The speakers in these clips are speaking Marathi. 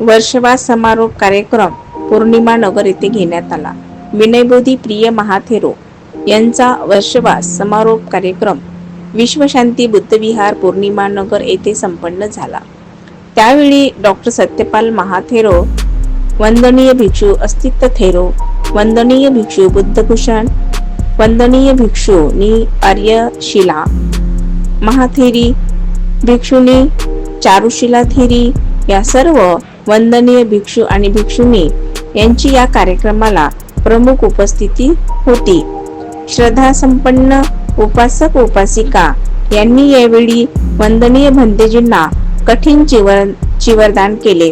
वर्षवास समारोप कार्यक्रम पौर्णिमा नगर येथे घेण्यात आला. विनयबोधी प्रिय महाथेरो यांचा वर्षवास समारोप कार्यक्रम विश्वशांती बुद्धविहार पौर्णिमा नगर येथे संपन्न झाला. त्यावेळी डॉक्टर सत्यपाल महाथेरो वंदनीय भिक्षू अस्तित्व थेरो वंदनीय भिक्षू बुद्धभूषण वंदनीय भिक्षुनी आर्यशिला महाथेरी भिक्षुनी चारुशिला थेरी या सर्व वंदनीय भिक्षू आणि भिक्षुनी यांची या कार्यक्रमाला प्रमुख उपस्थिती होती. श्रद्धा संपन्न उपासक उपासिका यांनी यावेळी वंदनीय भंतेजींना कठीण चिवर चिवरदान केले.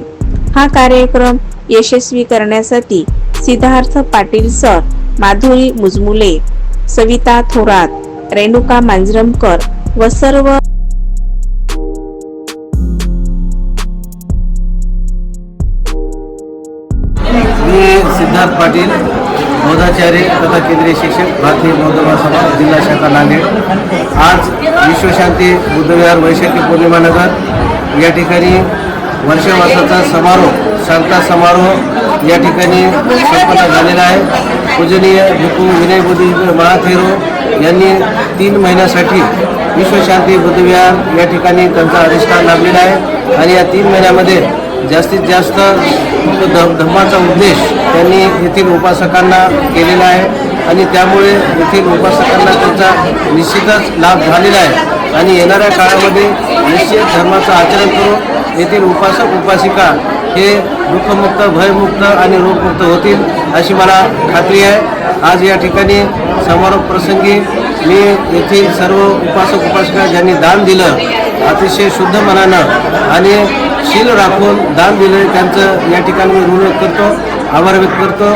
हा कार्यक्रम यशस्वी करण्यासाठी सिद्धार्थ पाटील सर माधुरी मुजमुले सविता थोरात रेणुका मांजरमकर व सर्व मी सिद्धार्थ पाटील बौद्धाचार्य तथा केंद्रीय शिक्षक भारतीय बौद्ध महासभा जिल्हा शाखा नांदेड. आज विश्वशांती बुद्धविहार वैशाखी पौर्णिमानगर या ठिकाणी वर्षवासाचा समारोह शांता समारोह या ठिकाणी संपन्न झालेला आहे. पूजनीय भिकू विनय बुद्धी महाथेरो यांनी तीन महिन्यासाठी विश्वशांती बुद्धविहार या ठिकाणी त्यांचा अधिष्ठान लाभलेला आहे. आणि या तीन महिन्यामध्ये जास्तीत जास्त ध धर्माचा उद्देश त्यांनी येथील उपासकांना केलेला आहे. आणि त्यामुळे येथील उपासकांना त्यांचा निश्चितच लाभ झालेला आहे. आणि येणाऱ्या काळामध्ये निश्चित धर्माचं आचरण करून येथील उपासक उपासिका हे दुःखमुक्त भयमुक्त आणि रोगमुक्त होतील अशी मला खात्री आहे. आज या ठिकाणी समारोप प्रसंगी मी येथील सर्व उपासक उपासिका ज्यांनी दान दिलं अतिशय शुद्ध मनानं आणि शील राखून दान दिले. त्यांचं या ठिकाणी मी ऋण करतो आभार व्यक्त करतो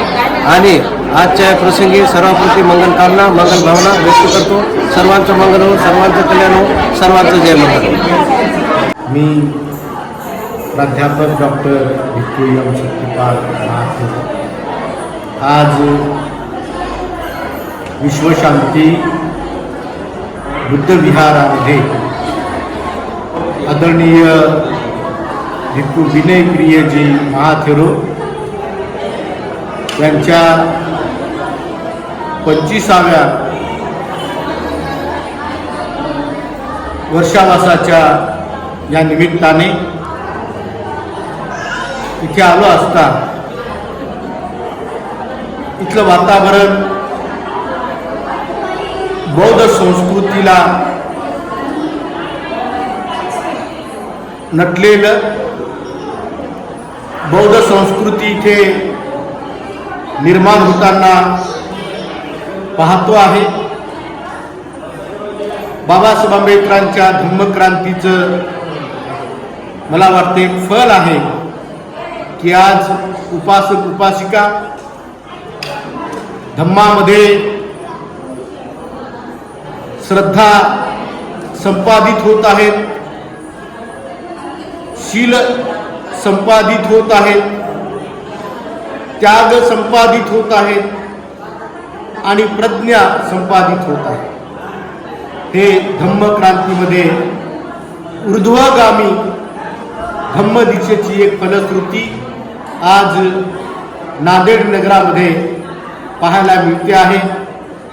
आणि आजच्या प्रसंगी सर्वांप्रती मंगल कामना मंगल भावना व्यक्त करतो. सर्वांचं मंगल हो सर्वांचं कल्याण हो सर्वांचं जय मंगल मी प्राध्यापक डॉक्टर भिक्खू शक्तिपाल आज विश्वशांती बुद्धविहारामध्ये आदरणीय भिक्खू विनयप्रियजी महाथेरो यांच्या पंचवीसाव्या वर्षावासाच्या या निमित्ताने इथे आलो असता इथलं वातावरण बौद्ध संस्कृतीला नटलेलं बौद्ध संस्कृती इथे निर्माण होताना पाहतो आहे. बाबासाहेब आंबेडकरांच्या धम्मक्रांतीचं मला वाटते फल आहे की आज उपासक उपासिका धम्मामध्ये श्रद्धा संपादित होत आहेत. शील संपादित होत आहेत. त्याग संपादित होत आहेत आणि प्रज्ञा संपादित होत आहे. हे धम्मक्रांतीमध्ये ऊर्ध्वगामी धम्मदीक्षेची एक फलश्रुती आज नांदेड नगरामध्ये पाहायला मिळते आहे.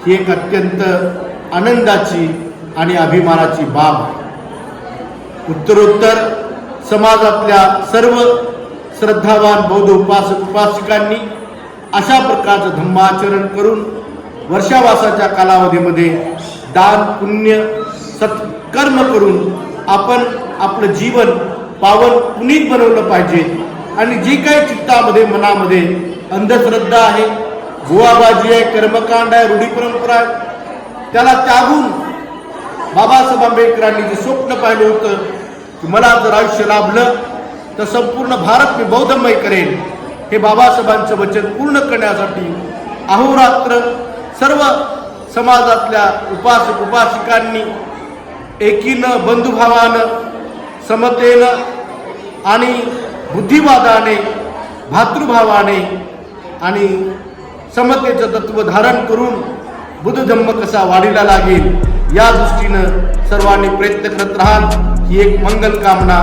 ही एक अत्यंत आनंदाची आणि अभिमानाची बाब उत्तरोत्तर समाजातल्या सर्व श्रद्धावान बौद्ध उपासक उपासिकांनी अशा प्रकारचं धम्माचरण करून वर्षावासाच्या कालावधीमध्ये दान पुण्य सत्कर्म करून आपण आपलं जीवन पावन पुनीत बनवलं पाहिजे. आणि जी काही चित्तामध्ये मनामध्ये अंधश्रद्धा आहे गुवाबाजी आहे कर्मकांड आहे रूढी परंपरा आहे त्याला त्यागून बाबासाहेब आंबेडकरांनी जे स्वप्न पाहिलं होतं की मला जर आयुष्य लाभलं तर संपूर्ण भारत मी बौद्धमय करेन. हे बाबासाहेबांचं वचन पूर्ण करण्यासाठी अहोरात्र सर्व समाजातल्या उपासक उपासिकांनी एकीनं बंधुभावानं समतेनं आणि बुद्धिवादाने भातृभावाने आणि समतेचं तत्व धारण करून बुद्ध धम्म कसा वाढीला लागेल या दृष्टीनं सर्वांनी प्रयत्न करत राहाल ही एक मंगल कामना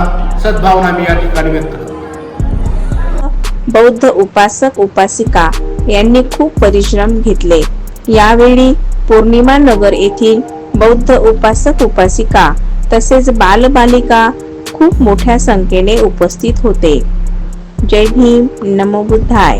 सद्भावना मी या ठिकाणी व्यक्त करतो. बौद्ध उपासक उपासिका यांनी खूप परिश्रम घेतले. यावेळी पौर्णिमा नगर येथील बौद्ध उपासक उपासिका तसेच बालबालिका खूप मोठ्या संख्येने उपस्थित होते. जय भीम नमो बुद्धाय.